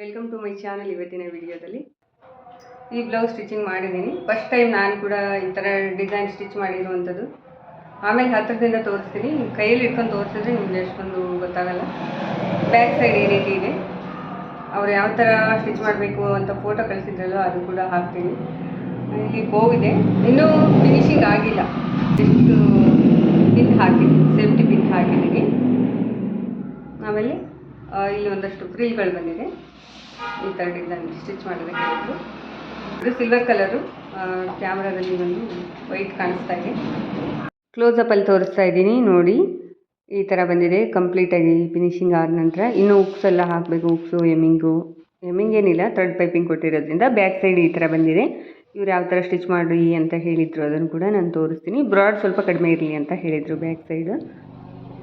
Welcome to my channel ಇವತ್ತಿನ ವಿಡಿಯೋದಲ್ಲಿ. ಈ ಬ್ಲೌಸ್ ಸ್ಟಿಚಿಂಗ್ ಮಾಡಿದ್ದೀನಿ. ಫಸ್ಟ್ ಟೈಮ್ ನಾನು ಕೂಡ ಈ ಥರ ಡಿಸೈನ್ ಸ್ಟಿಚ್ ಮಾಡಿರುವಂಥದ್ದು. ಆಮೇಲೆ ಹತ್ತಿರದಿಂದ ತೋರಿಸ್ತೀನಿ. ಕೈಯಲ್ಲಿ ಇಟ್ಕೊಂಡು ತೋರಿಸಿದ್ರೆ ನಿಮಗೆ ಅಷ್ಟೊಂದು ಗೊತ್ತಾಗಲ್ಲ. ಬ್ಯಾಕ್ ಸೈಡ್ ಈ ರೀತಿ ಇದೆ. ಅವ್ರು ಯಾವ ಥರ ಸ್ಟಿಚ್ ಮಾಡಬೇಕು ಅಂತ ಫೋಟೋ ಕಳಿಸಿದ್ರಲ್ಲೋ, ಅದು ಕೂಡ ಹಾಕ್ತೀನಿ. ಇಲ್ಲಿ ಹೋಗಿದೆ ಇನ್ನೂ ಫಿನಿಶಿಂಗ್ ಆಗಿಲ್ಲ. ಎಷ್ಟು ಪಿನ್ ಹಾಕಿದ್ದೀನಿ. ಸೇಫ್ಟಿ ಪಿನ್ ಹಾಕಿದ್ದೀನಿ. ಆಮೇಲೆ ಇಲ್ಲಿ ಒಂದಷ್ಟು ಫ್ರಿಲ್ಗಳು ಬಂದಿದೆ. ಈ ಥರ ಡಿಸೈನ್ ಸ್ಟಿಚ್ ಮಾಡೋದಕ್ಕೆ ಹೇಳಿದ್ರು ಇದು ಸಿಲ್ವರ್ ಕಲರು ಕ್ಯಾಮ್ರಾದಲ್ಲಿ ಒಂದು ವೈಟ್ ಕಾಣಿಸ್ತಾ ಇದೆ. ಕ್ಲೋಸಪ್ಪಲ್ಲಿ ತೋರಿಸ್ತಾ ಇದ್ದೀನಿ, ನೋಡಿ. ಈ ಥರ ಬಂದಿದೆ ಕಂಪ್ಲೀಟಾಗಿ ಫಿನಿಶಿಂಗ್ ಆದ ನಂತರ. ಇನ್ನು ಉಕ್ಸ್ ಎಲ್ಲ ಹಾಕಬೇಕು, ಉಕ್ಸು ಎಮ್ಮಿಂಗು ಎಮ್ಮಿಂಗ್ ಏನಿಲ್ಲ ಥರ್ಡ್ ಪೈಪಿಂಗ್ ಕೊಟ್ಟಿರೋದ್ರಿಂದ ಬ್ಯಾಕ್ ಸೈಡ್ ಈ ಥರ ಬಂದಿದೆ. ಇವ್ರು ಯಾವ ಥರ ಸ್ಟಿಚ್ ಮಾಡಿ ಅಂತ ಹೇಳಿದರು, ಅದನ್ನು ಕೂಡ ನಾನು ತೋರಿಸ್ತೀನಿ. ಬ್ರಾಡ್ ಸ್ವಲ್ಪ ಕಡಿಮೆ ಇರಲಿ ಅಂತ ಹೇಳಿದರು ಬ್ಯಾಕ್ ಸೈಡ್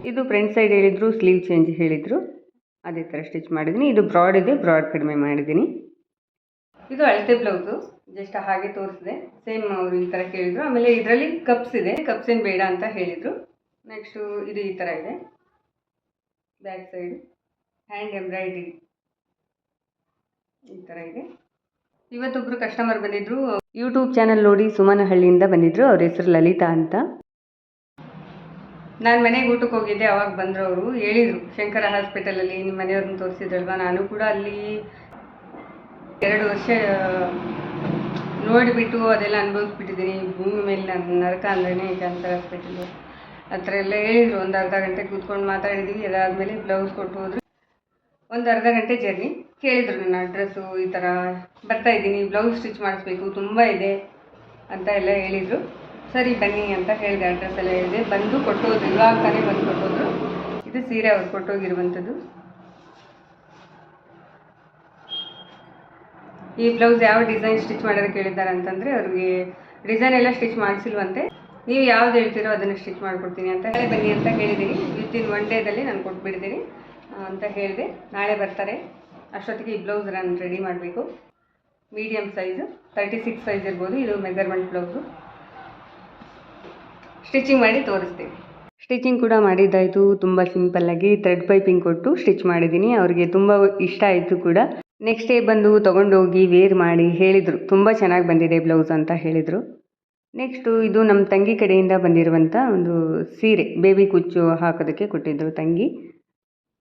ಇದು ಫ್ರಂಟ್ ಸೈಡ್ ಹೇಳಿದರು ಸ್ಲೀವ್ ಚೇಂಜ್ ಹೇಳಿದರು. ಅದೇ ಥರ ಸ್ಟಿಚ್ ಮಾಡಿದ್ದೀನಿ. ಇದು ಬ್ರಾಡ್ ಇದೆ ಬ್ರಾಡ್ ಕಡಿಮೆ ಮಾಡಿದ್ದೀನಿ. ಇದು ಅಳತೆ ಬ್ಲೌಸು ಜಸ್ಟ್ ಹಾಗೆ ತೋರಿಸಿದೆ. ಸೇಮ್ ಅವರು ಈ ಥರ ಕೇಳಿದರು. ಆಮೇಲೆ ಇದರಲ್ಲಿ ಕಪ್ಸ್ ಇದೆ. ಕಪ್ಸ್ ಏನು ಬೇಡ ಅಂತ ಹೇಳಿದರು. ನೆಕ್ಸ್ಟು ಇದು ಈ ಥರ ಇದೆ. ಬ್ಯಾಕ್ ಸೈಡ್ ಹ್ಯಾಂಡ್ ಎಂಬ್ರಾಯ್ಡ್ರಿ ಈ ಥರ ಇದೆ. ಇವತ್ತೊಬ್ಬರು ಕಸ್ಟಮರ್ ಬಂದಿದ್ದರು ಯೂಟ್ಯೂಬ್ ಚಾನಲ್ ನೋಡಿ ಸುಮನಹಳ್ಳಿಯಿಂದ ಬಂದಿದ್ದರು ಅವ್ರ ಹೆಸರು ಲಲಿತಾ ಅಂತ. ನಾನು ಮನೆಗೆ ಊಟಕ್ಕೆ ಹೋಗಿದ್ದೆ, ಅವಾಗ ಬಂದರು ಅವರು ಹೇಳಿದರು, ಶಂಕರ ಹಾಸ್ಪಿಟಲಲ್ಲಿ ನಿಮ್ಮ ಮನೆಯವ್ರನ್ನ ತೋರಿಸಿದ್ರಲ್ವ? ನಾನು ಕೂಡ ಅಲ್ಲಿ ಎರಡು ವರ್ಷ ನೋಡಿಬಿಟ್ಟು ಅದೆಲ್ಲ ಅನುಭವಿಸ್ಬಿಟ್ಟಿದ್ದೀನಿ. ಭೂಮಿ ಮೇಲೆ ನನ್ನ ನರಕ ಅಂದ್ರೇ ಕ್ಯಾನ್ಸರ್ ಹಾಸ್ಪಿಟಲು ಆ ಥರ ಎಲ್ಲ ಹೇಳಿದರು, ಒಂದು ಅರ್ಧ ಗಂಟೆ ಕೂತ್ಕೊಂಡು ಮಾತಾಡಿದ್ವಿ, ಅದಾದಮೇಲೆ ಬ್ಲೌಸ್ ಕೊಟ್ಟು ಹೋದ್ರು. ಒಂದು ಅರ್ಧ ಗಂಟೆ ಜರ್ನಿ ಕೇಳಿದರು ನನ್ನ ಅಡ್ರೆಸ್ಸು ಈ ಥರ ಬರ್ತಾಯಿದ್ದೀನಿ ಬ್ಲೌಸ್ ಸ್ಟಿಚ್ ಮಾಡಿಸ್ಬೇಕು, ತುಂಬ ಇದೆ ಅಂತ ಎಲ್ಲ ಹೇಳಿದರು. ಸರಿ ಬನ್ನಿ ಅಂತ ಹೇಳಿದೆ ಅಡ್ರೆಸ್ ಎಲ್ಲ ಹೇಳಿದೆ. ಬಂದು ಕೊಟ್ಟೋದ್ರು, ಇವಾಗ ತಾನೇ ಬಂದು ಕೊಟ್ಟೋದ್ರು. ಇದು ಸೀರೆ ಅವ್ರು ಕೊಟ್ಟೋಗಿರುವಂಥದ್ದು. ಈ ಬ್ಲೌಸ್ ಯಾವ ಡಿಸೈನ್ ಸ್ಟಿಚ್ ಮಾಡೋದಕ್ಕೆ ಹೇಳಿದ್ದಾರೆ ಅಂತಂದರೆ ಅವ್ರಿಗೆ ಡಿಸೈನ್ ಎಲ್ಲ ಸ್ಟಿಚ್ ಮಾಡಿಸಿಲ್ವಂತೆ. ನೀವು ಯಾವ್ದು ಹೇಳ್ತೀರೋ ಅದನ್ನು ಸ್ಟಿಚ್ ಮಾಡಿಕೊಡ್ತೀನಿ ಅಂತ ಹೇಳಿ ಬನ್ನಿ ಅಂತ ಹೇಳಿದ್ದೀನಿ ಇನ್ ಒನ್ ಡೇದಲ್ಲಿ ನಾನು ಕೊಟ್ಬಿಡ್ತೀನಿ ಅಂತ ಹೇಳಿದೆ. ನಾಳೆ ಬರ್ತಾರೆ. ಅಷ್ಟೊತ್ತಿಗೆ ಈ ಬ್ಲೌಸ್ ನಾನು ರೆಡಿ ಮಾಡಬೇಕು. Medium size thirty six size ಇರ್ಬೋದು. ಇದು ಮೆಜರ್ಮೆಂಟ್ ಬ್ಲೌಸು ಸ್ಟಿಚಿಂಗ್ ಮಾಡಿ ತೋರಿಸ್ತೀನಿ. ಸ್ಟಿಚಿಂಗ್ ಕೂಡ ಮಾಡಿದ್ದಾಯಿತು, ತುಂಬ ಸಿಂಪಲ್ಲಾಗಿ ಥ್ರೆಡ್ ಪೈಪಿಂಗ್ ಕೊಟ್ಟು ಸ್ಟಿಚ್ ಮಾಡಿದ್ದೀನಿ, ಅವ್ರಿಗೆ ತುಂಬ ಇಷ್ಟ ಆಯಿತು ಕೂಡ. ನೆಕ್ಸ್ಟ್ ಡೇ ಬಂದು ತೊಗೊಂಡೋಗಿ ವೇರ್ ಮಾಡಿ ಹೇಳಿದರು. ತುಂಬ ಚೆನ್ನಾಗಿ ಬಂದಿದೆ ಬ್ಲೌಸ್ ಅಂತ ಹೇಳಿದರು. ನೆಕ್ಸ್ಟು ಇದು ನಮ್ಮ ತಂಗಿ ಕಡೆಯಿಂದ ಬಂದಿರುವಂಥ ಒಂದು ಸೀರೆ ಬೇಬಿ ಕುಚ್ಚು ಹಾಕೋದಕ್ಕೆ ಕೊಟ್ಟಿದ್ದರು ತಂಗಿ.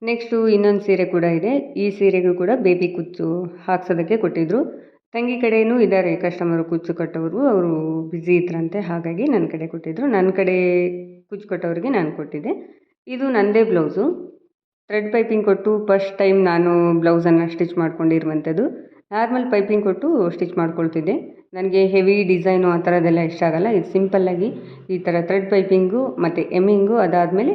ನೆಕ್ಸ್ಟು ಇನ್ನೊಂದು ಸೀರೆ ಕೂಡ ಇದೆ. ಈ ಸೀರೆಗೂ ಕೂಡ ಬೇಬಿ ಕುಚ್ಚು ಹಾಕ್ಸೋದಕ್ಕೆ ಕೊಟ್ಟಿದ್ದರು ತಂಗಿ ಕಡೆಯೂ ಇದ್ದಾರೆ ಕಸ್ಟಮರು ಕುಚ್ಚು ಕಟ್ಟೋರು ಅವರು ಬ್ಯುಸಿ ಇದ್ರಂತೆ, ಹಾಗಾಗಿ ನನ್ನ ಕಡೆ ಕೊಟ್ಟಿದ್ದರು ನನ್ನ ಕಡೆ ಕುಚ್ಚು ಕಟ್ಟೋರಿಗೆ ನಾನು ಕೊಟ್ಟಿದ್ದೆ. ಇದು ನನ್ನದೇ ಬ್ಲೌಸು ಥ್ರೆಡ್ ಪೈಪಿಂಗ್ ಕೊಟ್ಟು ಫಸ್ಟ್ ಟೈಮ್ ನಾನು ಬ್ಲೌಸನ್ನು ಸ್ಟಿಚ್ ಮಾಡ್ಕೊಂಡಿರುವಂಥದ್ದು. ನಾರ್ಮಲ್ ಪೈಪಿಂಗ್ ಕೊಟ್ಟು ಸ್ಟಿಚ್ ಮಾಡ್ಕೊಳ್ತಿದ್ದೆ. ನನಗೆ ಹೆವಿ ಡಿಸೈನು ಆ ಥರದ್ದೆಲ್ಲ ಇಷ್ಟ ಆಗಲ್ಲ. ಇದು ಸಿಂಪಲ್ಲಾಗಿ ಈ ಥರ ಥ್ರೆಡ್ ಪೈಪಿಂಗು ಮತ್ತು ಎಮ್ಮಿಂಗು ಅದಾದಮೇಲೆ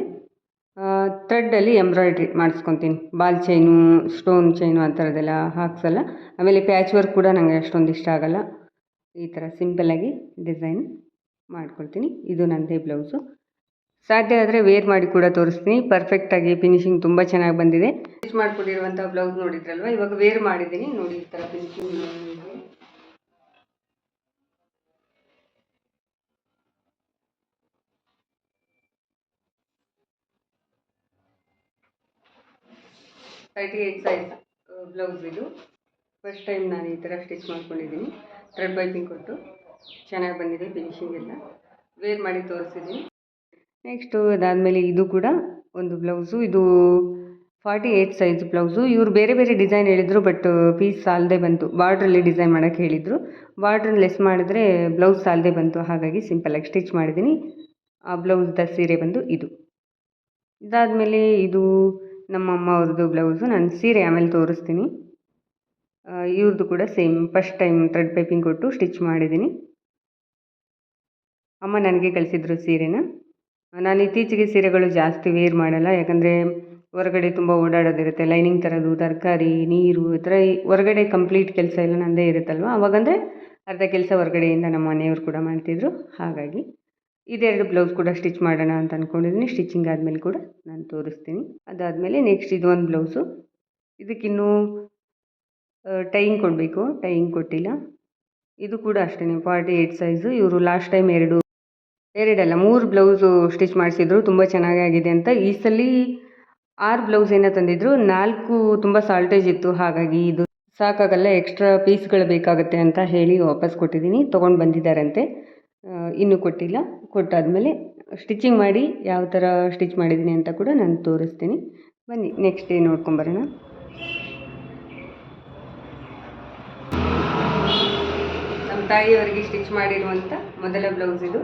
ಥ್ರೆಡ್ಡಲ್ಲಿ ಎಂಬ್ರಾಯ್ಡ್ರಿ ಮಾಡಿಸ್ಕೊತೀನಿ. ಬಾಲ್ ಚೈನು ಸ್ಟೋನ್ ಚೈನು ಆ ಥರದ್ದೆಲ್ಲ ಹಾಕ್ಸಲ್ಲ. ಆಮೇಲೆ ಪ್ಯಾಚ್ ವರ್ಕ್ ಕೂಡ ನನಗೆ ಅಷ್ಟೊಂದು ಇಷ್ಟ ಆಗಲ್ಲ. ಈ ಥರ ಸಿಂಪಲ್ಲಾಗಿ ಡಿಸೈನ್ ಮಾಡ್ಕೊಳ್ತೀನಿ. ಇದು ನನ್ನದೇ ಬ್ಲೌಸು ಸಾಧ್ಯ ಆದರೆ ವೇರ್ ಮಾಡಿ ಕೂಡ ತೋರಿಸ್ತೀನಿ. ಪರ್ಫೆಕ್ಟಾಗಿ ಫಿನಿಶಿಂಗ್ ತುಂಬ ಚೆನ್ನಾಗಿ ಬಂದಿದೆ. ಸ್ಟಿಚ್ ಮಾಡಿಕೊಟ್ಟಿರುವಂಥ ಬ್ಲೌಸ್ ನೋಡಿದ್ರಲ್ವ? ಇವಾಗ ವೇರ್ ಮಾಡಿದ್ದೀನಿ. ನೋಡಿ ಈ ಥರ finishing thirty eight size blouse ಇದು. ಫಸ್ಟ್ ಟೈಮ್ ನಾನು ಈ ಥರ ಸ್ಟಿಚ್ ಮಾಡ್ಕೊಂಡಿದ್ದೀನಿ. ಥ್ರೆಡ್ ಬೈಪಿಂಗ್ ಕೊಟ್ಟು ಚೆನ್ನಾಗಿ ಬಂದಿದೆ ಫಿನಿಶಿಂಗ್ ಎಲ್ಲ. ವೇರ್ ಮಾಡಿ ತೋರಿಸಿದ್ದೀನಿ. ನೆಕ್ಸ್ಟು ಅದಾದಮೇಲೆ ಇದು ಕೂಡ ಒಂದು ಬ್ಲೌಸು ಇದು ಫಾರ್ಟಿ ಏಯ್ಟ್ ಸೈಜ್ ಬ್ಲೌಸು ಇವರು ಬೇರೆ ಬೇರೆ ಡಿಸೈನ್ ಹೇಳಿದರು ಬಟ್ ಪೀಸ್ ಸಾಲದೆ ಬಂತು. ಬಾರ್ಡ್ರಲ್ಲಿ ಡಿಸೈನ್ ಮಾಡೋಕ್ಕೆ ಹೇಳಿದರು. ಬಾರ್ಡ್ರನ್ನ ಲೆಸ್ ಮಾಡಿದ್ರೆ ಬ್ಲೌಸ್ ಸಾಲದೆ ಬಂತು. ಹಾಗಾಗಿ ಸಿಂಪಲಾಗಿ ಸ್ಟಿಚ್ ಮಾಡಿದ್ದೀನಿ. ಆ ಬ್ಲೌಸ್ದ ಸೀರೆ ಬಂದು ಇದು. ಇದಾದಮೇಲೆ ಇದು ನಮ್ಮ ಅಮ್ಮ ಅವ್ರದ್ದು ಬ್ಲೌಸು ನಾನು ಸೀರೆ ಆಮೇಲೆ ತೋರಿಸ್ತೀನಿ. ಇವ್ರದ್ದು ಕೂಡ same first time thread piping ಕೊಟ್ಟು ಸ್ಟಿಚ್ ಮಾಡಿದ್ದೀನಿ. ಅಮ್ಮ ನನಗೆ ಕಳಿಸಿದ್ರು ಸೀರೆನ. ನಾನು ಇತ್ತೀಚೆಗೆ ಸೀರೆಗಳು ಜಾಸ್ತಿ ವೇರ್ ಮಾಡಲ್ಲ, ಯಾಕಂದರೆ ಹೊರಗಡೆ ತುಂಬ ಓಡಾಡೋದಿರುತ್ತೆ. ಲೈನಿಂಗ್ ತರೋದು, ತರಕಾರಿ, ನೀರು, ಈ ಥರ ಹೊರಗಡೆ ಕಂಪ್ಲೀಟ್ ಕೆಲಸ ಎಲ್ಲ ನನ್ನದೇ ಇರುತ್ತಲ್ವ? ಅವಾಗಂದರೆ ಅರ್ಧ ಕೆಲಸ ಹೊರಗಡೆಯಿಂದ ನಮ್ಮ ಮನೆಯವರು ಕೂಡ ಮಾಡ್ತಿದ್ರು. ಹಾಗಾಗಿ ಇದೆರಡು ಬ್ಲೌಸ್ ಕೂಡ ಸ್ಟಿಚ್ ಮಾಡೋಣ ಅಂತ ಅಂದ್ಕೊಂಡಿದ್ದೀನಿ ಸ್ಟಿಚಿಂಗ್ ಆದಮೇಲೆ ಕೂಡ ನಾನು ತೋರಿಸ್ತೀನಿ. ಅದಾದಮೇಲೆ ನೆಕ್ಸ್ಟ್ ಇದು ಒಂದು ಬ್ಲೌಸು. ಇದಕ್ಕಿನ್ನೂ ಟೈಯಿಂಗ್ ಕೊಡಬೇಕು. ಟೈಯಿಂಗ್ ಕೊಟ್ಟಿಲ್ಲ. ಇದು ಕೂಡ ಅಷ್ಟೇ ಫಾರ್ಟಿ ಏಯ್ಟ್ ಸೈಜು. ಇವರು ಲಾಸ್ಟ್ ಟೈಮ್ ಎರಡು, ಎರಡಲ್ಲ, ಮೂರು ಬ್ಲೌಸು ಸ್ಟಿಚ್ ಮಾಡಿಸಿದ್ರು. ತುಂಬ ಚೆನ್ನಾಗಾಗಿದೆ ಅಂತ. ಈ ಸಲ ಆರು ಬ್ಲೌಸ್ ಏನೋ ತಂದಿದ್ರು. ನಾಲ್ಕು ತುಂಬ ಸಾಲ್ಟೇಜ್ ಇತ್ತು. ಹಾಗಾಗಿ ಇದು ಸಾಕಾಗಲ್ಲ. ಎಕ್ಸ್ಟ್ರಾ ಪೀಸ್ಗಳು ಬೇಕಾಗುತ್ತೆ ಅಂತ ಹೇಳಿ ವಾಪಸ್ ಕೊಟ್ಟಿದ್ದೀನಿ ತೊಗೊಂಡು ಬಂದಿದ್ದಾರಂತೆ. ಇನ್ನೂ ಕೊಟ್ಟಿಲ್ಲ. ಕೊಟ್ಟಾದಮೇಲೆ ಸ್ಟಿಚಿಂಗ್ ಮಾಡಿ ಯಾವ ಥರ ಸ್ಟಿಚ್ ಮಾಡಿದ್ದೀನಿ ಅಂತ ಕೂಡ ನಾನು ತೋರಿಸ್ತೀನಿ. ಬನ್ನಿ ನೆಕ್ಸ್ಟ್ ಡೇ ನೋಡ್ಕೊಂಬರೋಣ ನಮ್ಮ ತಾಯಿಯವರಿಗೆ ಸ್ಟಿಚ್ ಮಾಡಿರುವಂಥ ಮೊದಲ ಬ್ಲೌಸ್ ಇದು.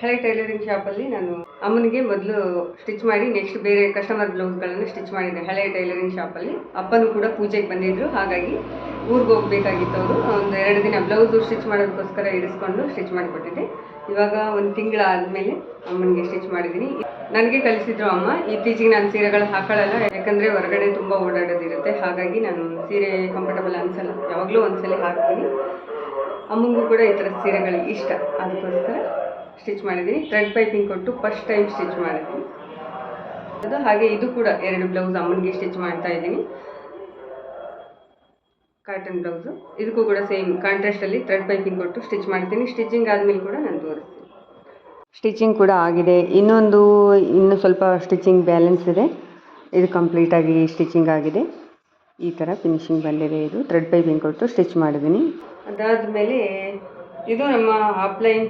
ಹಳೆ ಟೈಲರಿಂಗ್ ಶಾಪಲ್ಲಿ ನಾನು ಅಮ್ಮನಿಗೆ ಮೊದಲು ಸ್ಟಿಚ್ ಮಾಡಿ ನೆಕ್ಸ್ಟ್ ಬೇರೆ ಕಸ್ಟಮರ್ ಬ್ಲೌಸ್ಗಳನ್ನು ಸ್ಟಿಚ್ ಮಾಡಿದ್ದೆ ಹಳೆ ಟೈಲರಿಂಗ್ ಶಾಪಲ್ಲಿ ಅಪ್ಪನೂ ಕೂಡ ಪೂಜೆಗೆ ಬಂದಿದ್ದರು ಹಾಗಾಗಿ ಊರಿಗೆ ಹೋಗ್ಬೇಕಾಗಿತ್ತು ಅವರು. ಒಂದು ಎರಡು ದಿನ ಬ್ಲೌಸು ಸ್ಟಿಚ್ ಮಾಡೋದಕ್ಕೋಸ್ಕರ ಇರಿಸ್ಕೊಂಡು ಸ್ಟಿಚ್ ಮಾಡಿಕೊಟ್ಟಿದ್ದೆ. ಇವಾಗ ಒಂದು ತಿಂಗಳಾದಮೇಲೆ ಅಮ್ಮನಿಗೆ ಸ್ಟಿಚ್ ಮಾಡಿದ್ದೀನಿ ನನಗೆ ಕಲಿಸಿದ್ರು ಅಮ್ಮ, ಇತ್ತೀಚೆಗೆ ನಾನು ಸೀರೆಗಳು ಹಾಕೊಳ್ಳಲ್ಲ ಯಾಕಂದರೆ ಹೊರಗಡೆ ತುಂಬ ಓಡಾಡೋದಿರುತ್ತೆ. ಹಾಗಾಗಿ ನಾನು ಸೀರೆ ಕಂಫರ್ಟಬಲ್ ಅನ್ಸಲ್ಲ. ಯಾವಾಗಲೂ ಒಂದ್ಸಲ ಹಾಕ್ತೀನಿ. ಅಮ್ಮಂಗೂ ಕೂಡ ಈ ಥರ ಸೀರೆಗಳು ಇಷ್ಟ. ಅದಕ್ಕೋಸ್ಕರ ಸ್ಟಿಚ್ ಮಾಡಿದ್ದೀನಿ. ಥ್ರೆಡ್ ಪೈಪಿಂಗ್ ಕೊಟ್ಟು ಫಸ್ಟ್ ಟೈಮ್ ಸ್ಟಿಚ್ ಮಾಡಿದ್ದೀನಿ. ಅದು ಹಾಗೆ ಇದು ಕೂಡ ಎರಡು ಬ್ಲೌಸ್ ಅಮ್ಮನಿಗೆ ಸ್ಟಿಚ್ ಮಾಡ್ತಾ ಇದ್ದೀನಿ. ಕಾಟನ್ ಬ್ಲೌಸು ಇದಕ್ಕೂ ಕೂಡ ಸೇಮ್ ಕಾಂಟ್ರಾಸ್ಟಲ್ಲಿ ಥ್ರೆಡ್ ಪೈಪಿಂಗ್ ಕೊಟ್ಟು ಸ್ಟಿಚ್ ಮಾಡ್ತೀನಿ. ಸ್ಟಿಚಿಂಗ್ ಆದಮೇಲೆ ಕೂಡ ನಾನು ತೋರಿಸ್ತೀನಿ. ಸ್ಟಿಚಿಂಗ್ ಕೂಡ ಆಗಿದೆ. ಇನ್ನೊಂದು, ಇನ್ನು ಸ್ವಲ್ಪ ಸ್ಟಿಚಿಂಗ್ ಬ್ಯಾಲೆನ್ಸ್ ಇದೆ. ಇದು ಕಂಪ್ಲೀಟಾಗಿ ಸ್ಟಿಚಿಂಗ್ ಆಗಿದೆ. ಈ ಥರ ಫಿನಿಶಿಂಗ್ ಬಂದಿದೆ ಇದು. ಥ್ರೆಡ್ ಪೈಪಿಂಗ್ ಕೊಟ್ಟು ಸ್ಟಿಚ್ ಮಾಡಿದ್ದೀನಿ. ಅದಾದಮೇಲೆ ಇದು ನಮ್ಮ offline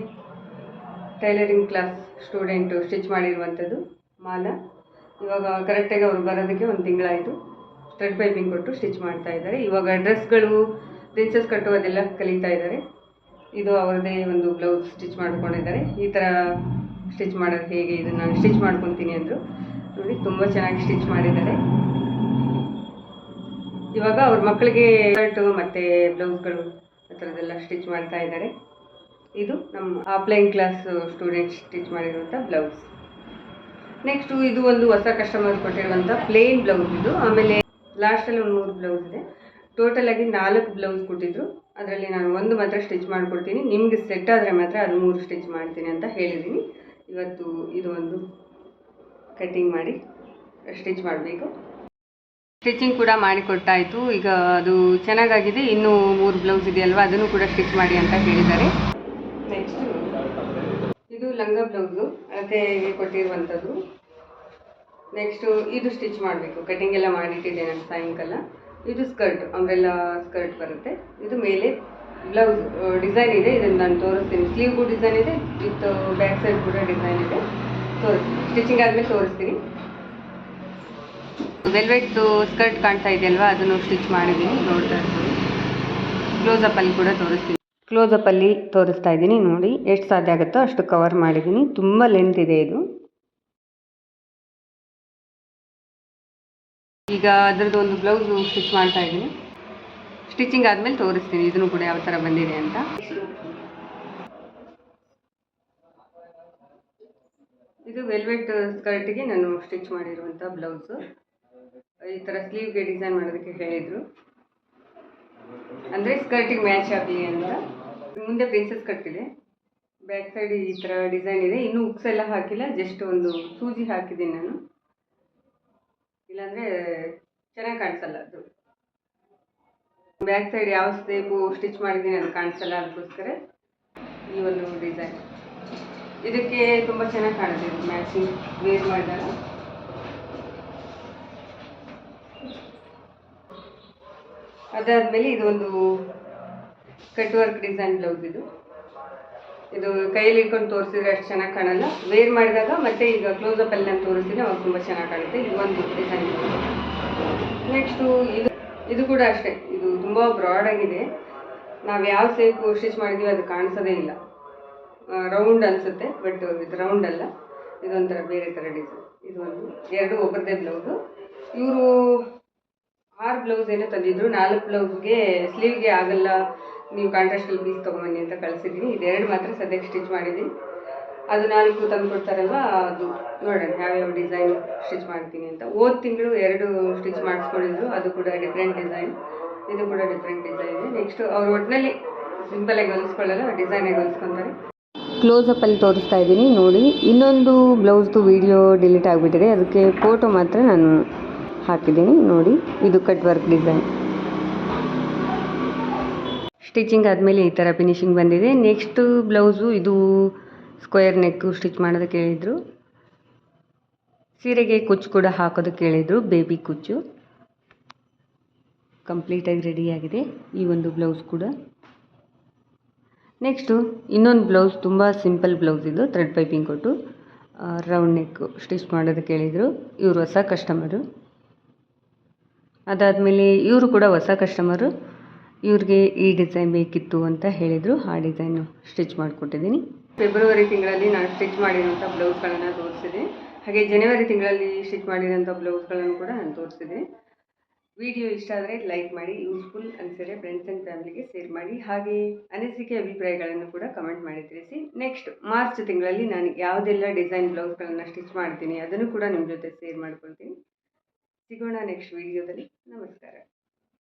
tailoring class student stitch ಮಾಡಿರುವಂಥದ್ದು, ಮಾಲ. ಇವಾಗ ಕರೆಕ್ಟಾಗಿ ಅವರು ಬರೋದಕ್ಕೆ ಒಂದು ತಿಂಗಳಾಯಿತು. ಥ್ರೆಡ್ ಪೈಪಿಂಗ್ ಕೊಟ್ಟು ಸ್ಟಿಚ್ ಮಾಡ್ತಾ ಇದ್ದಾರೆ. ಇವಾಗ ಡ್ರೆಸ್ಗಳು ಪ್ರಿನ್ಸಸ್ ಕಟ್ಟುವುದೆಲ್ಲ ಕಲಿತಾ ಇದ್ದಾರೆ. ಇದು ಅವರದೇ ಒಂದು ಬ್ಲೌಸ್ ಸ್ಟಿಚ್ ಮಾಡ್ಕೊಂಡಿದ್ದಾರೆ. ಈ ಥರ ಸ್ಟಿಚ್ ಮಾಡೋದು ಹೇಗೆ ಇದನ್ನು ಸ್ಟಿಚ್ ಮಾಡ್ಕೊತೀನಿ ಅಂದರು. ನೋಡಿ, ತುಂಬ ಚೆನ್ನಾಗಿ ಸ್ಟಿಚ್ ಮಾಡಿದ್ದಾರೆ. ಇವಾಗ ಅವ್ರ ಮಕ್ಕಳಿಗೆ ಶರ್ಟು ಮತ್ತು ಬ್ಲೌಸ್ಗಳು ಆ ಥರದ್ದೆಲ್ಲ ಸ್ಟಿಚ್ ಮಾಡ್ತಾ ಇದ್ದಾರೆ. ಇದು ನಮ್ಮ ಆಫ್ಲೈನ್ ಕ್ಲಾಸ್ ಸ್ಟೂಡೆಂಟ್ ಸ್ಟಿಚ್ ಮಾಡಿರುವಂಥ ಬ್ಲೌಸ್ ನೆಕ್ಸ್ಟು ಇದು ಒಂದು ಹೊಸ ಕಸ್ಟಮರ್ ಕೊಟ್ಟಿರುವಂಥ ಪ್ಲೇನ್ ಬ್ಲೌಸ್ ಇದು. ಆಮೇಲೆ ಲಾಸ್ಟಲ್ಲಿ ಒಂದು ಮೂರು ಬ್ಲೌಸ್ ಇದೆ. ಟೋಟಲ್ ಆಗಿ ನಾಲ್ಕು ಬ್ಲೌಸ್ ಕೊಟ್ಟಿದ್ರು. ಅದರಲ್ಲಿ ನಾನು ಒಂದು ಮಾತ್ರ ಸ್ಟಿಚ್ ಮಾಡಿಕೊಡ್ತೀನಿ. ನಿಮಗೆ ಸೆಟ್ ಆದರೆ ಮಾತ್ರ ಅದು ಮೂರು ಸ್ಟಿಚ್ ಮಾಡ್ತೀನಿ ಅಂತ ಹೇಳಿದ್ದೀನಿ. ಇವತ್ತು ಇದು ಒಂದು ಕಟ್ಟಿಂಗ್ ಮಾಡಿ ಸ್ಟಿಚ್ ಮಾಡಬೇಕು. ಸ್ಟಿಚಿಂಗ್ ಕೂಡ ಮಾಡಿಕೊಟ್ಟಾಯಿತು ಈಗ ಅದು ಚೆನ್ನಾಗಾಗಿದೆ. ಇನ್ನೂ ಮೂರು ಬ್ಲೌಸ್ ಇದೆಯಲ್ವಾ? ಅದನ್ನು ಕೂಡ ಸ್ಟಿಚ್ ಮಾಡಿ ಅಂತ ಹೇಳಿದ್ದಾರೆ. ನೆಕ್ಸ್ಟ್ ಇದು ಲಂಗ ಬ್ಲೌಸು. ಅಳತೆ ಕೊಟ್ಟಿರುವಂಥದ್ದು. ನೆಕ್ಸ್ಟು ಇದು ಸ್ಟಿಚ್ ಮಾಡಬೇಕು. ಕಟಿಂಗ್ ಎಲ್ಲ ಮಾಡಿಟ್ಟಿದ್ದೇನೆ ಸಾಯಂಕಾಲ. ಇದು ಸ್ಕರ್ಟ್ ಅಂಬ್ರೆಲ್ಲ ಸ್ಕರ್ಟ್ ಬರುತ್ತೆ. ಇದು ಮೇಲೆ ಬ್ಲೌಸ್ ಡಿಸೈನ್ ಇದೆ. ಇದನ್ನು ನಾನು ತೋರಿಸ್ತೀನಿ. ಸ್ಲೀವ್ಗೂ ಡಿಸೈನ್ ಇದೆ ವಿತ್ ಬ್ಯಾಕ್ ಸೈಡ್ ಕೂಡ ಡಿಸೈನ್ ಇದೆ. ತೋರಿಸ್ತೀನಿ. ಸ್ಟಿಚಿಂಗ್ ಆದಮೇಲೆ ತೋರಿಸ್ತೀನಿ. ವೆಲ್ವೆಟ್ ಸ್ಕರ್ಟ್ ಕಾಣ್ತಾ ಇದೆಯಲ್ವಾ? ಅದನ್ನು ಸ್ಟಿಚ್ ಮಾಡಿದ್ದೀನಿ, ನೋಡ್ತಾ ಇರ್ಬೋದು ಕ್ಲೋಸಪ್ಪಲ್ಲಿ ಕೂಡ ತೋರಿಸ್ತೀನಿ. ಕ್ಲೋಸಪ್ಪಲ್ಲಿ ತೋರಿಸ್ತಾ ಇದ್ದೀನಿ ನೋಡಿ. ಎಷ್ಟು ಸಾಧ್ಯ ಆಗುತ್ತೋ ಅಷ್ಟು ಕವರ್ ಮಾಡಿದ್ದೀನಿ. ತುಂಬ ಲೆಂತ್ ಇದೆ ಇದು. ಈಗ ಅದರದ್ದು ಒಂದು ಬ್ಲೌಸು ಸ್ಟಿಚ್ ಮಾಡ್ತಾ ಇದ್ದೀನಿ ಸ್ಟಿಚಿಂಗ್ ಆದಮೇಲೆ ತೋರಿಸ್ತೀನಿ, ಇದನ್ನು ಕೂಡ ಯಾವ ಥರ ಬಂದಿದೆ ಅಂತ. ಇದು ವೆಲ್ವೆಟ್ ಸ್ಕರ್ಟಿಗೆ ನಾನು ಸ್ಟಿಚ್ ಮಾಡಿರುವಂಥ ಬ್ಲೌಸು ಈ ಥರ ಸ್ಲೀವ್ಗೆ ಡಿಸೈನ್ ಮಾಡೋದಕ್ಕೆ ಹೇಳಿದರು. ಅಂದರೆ ಸ್ಕರ್ಟಿಗೆ ಮ್ಯಾಚ್ ಆಗಲಿ ಅಂತ. ಮುಂದೆ ಪ್ರಿನ್ಸಸ್ ಇದೆ. ಬ್ಯಾಕ್ ಸೈಡ್ ಈ ಥರ ಡಿಸೈನ್ ಇದೆ. ಇನ್ನೂ ಉಕ್ಸ್ ಎಲ್ಲ ಹಾಕಿಲ್ಲ ಜಸ್ಟ್ ಒಂದು ಸೂಜಿ ಹಾಕಿದ್ದೀನಿ ನಾನು. ಇಲ್ಲಾಂದರೆ ಚೆನ್ನಾಗಿ ಕಾಣಿಸಲ್ಲ ಅದು. ಬ್ಯಾಕ್ ಸೈಡ್ ಯಾವ ಸ್ಟೇಪು ಸ್ಟಿಚ್ ಮಾಡಿದ್ದೀನಿ ಅದು ಕಾಣಿಸಲ್ಲ ಅದಕ್ಕೋಸ್ಕರ ಈ ಒಂದು ಡಿಸೈನ್ ಇದಕ್ಕೆ ತುಂಬ ಚೆನ್ನಾಗಿ ಕಾಣುತ್ತೆ ಮ್ಯಾಚಿಂಗ್ ವೇರ್ ಮಾಡಿದಾಗ. ಅದಾದಮೇಲೆ ಇದು ಒಂದು ಕಟ್ ವರ್ಕ್ ಡಿಸೈನ್ ಬ್ಲೌಸ್ ಇದು. ಇದು ಕೈಯಲ್ಲಿ ಇಟ್ಕೊಂಡು ತೋರಿಸಿದ್ರೆ ಅಷ್ಟು ಚೆನ್ನಾಗಿ ಕಾಣಲ್ಲ. ವೇರ್ ಮಾಡಿದಾಗ ಮತ್ತೆ ಈಗ ಕ್ಲೋಸಪ್ ಅಲ್ಲಿ ನಾನು ತೋರಿಸಿದ್ರೆ ಅವಾಗ ತುಂಬ ಚೆನ್ನಾಗಿ ಕಾಣುತ್ತೆ. ಇದು ಒಂದು ಡಿಸೈನ್ ನೆಕ್ಸ್ಟು ಇದು ಇದು ಕೂಡ ಅಷ್ಟೇ. ಇದು ತುಂಬ ಬ್ರಾಡ್ ಆಗಿದೆ. ನಾವು ಯಾವ ಸೇಪು ಸ್ಟಿಚ್ ಮಾಡಿದ್ದೀವಿ ಅದು ಕಾಣಿಸೋದೇ ಇಲ್ಲ. ರೌಂಡ್ ಅನಿಸುತ್ತೆ ಬಟ್ ಇದು ರೌಂಡ್ ಅಲ್ಲ. ಇದೊಂಥರ ಬೇರೆ ಥರ ಡಿಸೈನ್ ಇದು ಒಂದು, ಎರಡು ಒಬ್ಬರದೇ ಬ್ಲೌಸು ಇವರು ಆರು ಬ್ಲೌಸ್ ಏನೋ ತಂದಿದ್ರು, ನಾಲ್ಕು ಬ್ಲೌಸ್ಗೆ ಸ್ಲೀವ್ಗೆ ಆಗಲ್ಲ, ನೀವು ಕಾಂಟ್ರಾಸ್ಟಲ್ಲಿ ಪೀಸ್ ತೊಗೊಂಬನ್ನಿ ಅಂತ ಕಳಿಸಿದ್ದೀನಿ ಇದೆರಡು ಮಾತ್ರ ಸದ್ಯಕ್ಕೆ ಸ್ಟಿಚ್ ಮಾಡಿದ್ದೀನಿ. ಅದು ನಾಲ್ಕು ತಂದು ಕೊಡ್ತಾರಲ್ವ, ಅದು ನೋಡೋಣ ಯಾವ್ಯಾವ ಡಿಸೈನ್ ಸ್ಟಿಚ್ ಮಾಡ್ತೀನಿ ಅಂತ. ಹೋದ ತಿಂಗಳು ಎರಡು ಸ್ಟಿಚ್ ಮಾಡಿಸ್ಕೊಂಡಿದ್ರು, ಅದು ಕೂಡ ಡಿಫ್ರೆಂಟ್ ಡಿಸೈನ್ ಇದು ಕೂಡ ಡಿಫ್ರೆಂಟ್ ಡಿಸೈನ್ ಇದೆ ನೆಕ್ಸ್ಟ್ ಅವ್ರ ಒಟ್ಟಿನಲ್ಲಿ ಸಿಂಪಲಾಗಿ ಹೊಲಿಸ್ಕೊಳ್ಳಲ್ಲ ಡಿಸೈನಾಗಿ ಹೊಲಿಸ್ಕೊತಾರೆ. ಕ್ಲೋಸಪ್ಪಲ್ಲಿ ತೋರಿಸ್ತಾ ಇದ್ದೀನಿ, ನೋಡಿ. ಇನ್ನೊಂದು ಬ್ಲೌಸ್ದು ವಿಡಿಯೋ ಡಿಲೀಟ್ ಆಗಿಬಿಟ್ಟಿದೆ. ಅದಕ್ಕೆ ಫೋಟೋ ಮಾತ್ರ ನಾನು ಹಾಕಿದ್ದೀನಿ, ನೋಡಿ. ಇದು ಕಟ್ ವರ್ಕ್ ಡಿಸೈನ್ ಸ್ಟಿಚಿಂಗ್ ಆದಮೇಲೆ ಈ ಥರ ಫಿನಿಶಿಂಗ್ ಬಂದಿದೆ. ನೆಕ್ಸ್ಟು ಬ್ಲೌಸು ಇದು ಸ್ಕ್ವೇರ್ ನೆಕ್ಕು ಸ್ಟಿಚ್ ಮಾಡೋದಕ್ಕೆ ಹೇಳಿದರು. ಸೀರೆಗೆ ಕುಚ್ಚು ಕೂಡ ಹಾಕೋದಕ್ಕೆ ಹೇಳಿದರು ಬೇಬಿ ಕುಚ್ಚು. ಕಂಪ್ಲೀಟಾಗಿ ರೆಡಿಯಾಗಿದೆ ಈ ಒಂದು ಬ್ಲೌಸ್ ಕೂಡ. ನೆಕ್ಸ್ಟು ಇನ್ನೊಂದು ಬ್ಲೌಸ್ ತುಂಬ ಸಿಂಪಲ್ ಬ್ಲೌಸ್ ಇದು ಥ್ರೆಡ್ ಪೈಪಿಂಗ್ ಕೊಟ್ಟು ರೌಂಡ್ ನೆಕ್ಕು ಸ್ಟಿಚ್ ಮಾಡೋದಕ್ಕೆ ಹೇಳಿದರು. ಇವರು ಹೊಸ ಕಸ್ಟಮರು ಅದಾದಮೇಲೆ ಇವರು ಕೂಡ ಹೊಸ ಕಸ್ಟಮರು ಇವ್ರಿಗೆ ಈ ಡಿಸೈನ್ ಬೇಕಿತ್ತು ಅಂತ ಹೇಳಿದರು. ಆ ಡಿಸೈನು ಸ್ಟಿಚ್ ಮಾಡಿಕೊಟ್ಟಿದ್ದೀನಿ. ಫೆಬ್ರವರಿ ತಿಂಗಳಲ್ಲಿ ನಾನು ಸ್ಟಿಚ್ ಮಾಡಿರೋಂಥ ಬ್ಲೌಸ್ಗಳನ್ನು ತೋರಿಸಿದೆ. ಹಾಗೆ ಜನವರಿ ತಿಂಗಳಲ್ಲಿ ಸ್ಟಿಚ್ ಮಾಡಿರೋಂಥ ಬ್ಲೌಸ್ಗಳನ್ನು ಕೂಡ ನಾನು ತೋರಿಸಿದೆ. ವಿಡಿಯೋ ಇಷ್ಟ ಆದರೆ ಲೈಕ್ ಮಾಡಿ ಯೂಸ್ಫುಲ್ ಅನಿಸಿದ್ರೆ ಫ್ರೆಂಡ್ಸ್ ಆ್ಯಂಡ್ ಫ್ಯಾಮಿಲಿಗೆ ಶೇರ್ ಮಾಡಿ, ಹಾಗೆ ಅನಿಸಿಕೆ ಅಭಿಪ್ರಾಯಗಳನ್ನು ಕೂಡ ಕಮೆಂಟ್ ಮಾಡಿ ತಿಳಿಸಿ. ನೆಕ್ಸ್ಟ್ ಮಾರ್ಚ್ ತಿಂಗಳಲ್ಲಿ ನಾನು ಯಾವುದೆಲ್ಲ ಡಿಸೈನ್ ಬ್ಲೌಸ್ಗಳನ್ನು ಸ್ಟಿಚ್ ಮಾಡ್ತೀನಿ ಅದನ್ನು ಕೂಡ ನಿಮ್ಮ ಜೊತೆ ಶೇರ್ ಮಾಡ್ಕೊಳ್ತೀನಿ. ಸಿಗೋಣ ನೆಕ್ಸ್ಟ್ ವಿಡಿಯೋದಲ್ಲಿ ನಮಸ್ಕಾರ.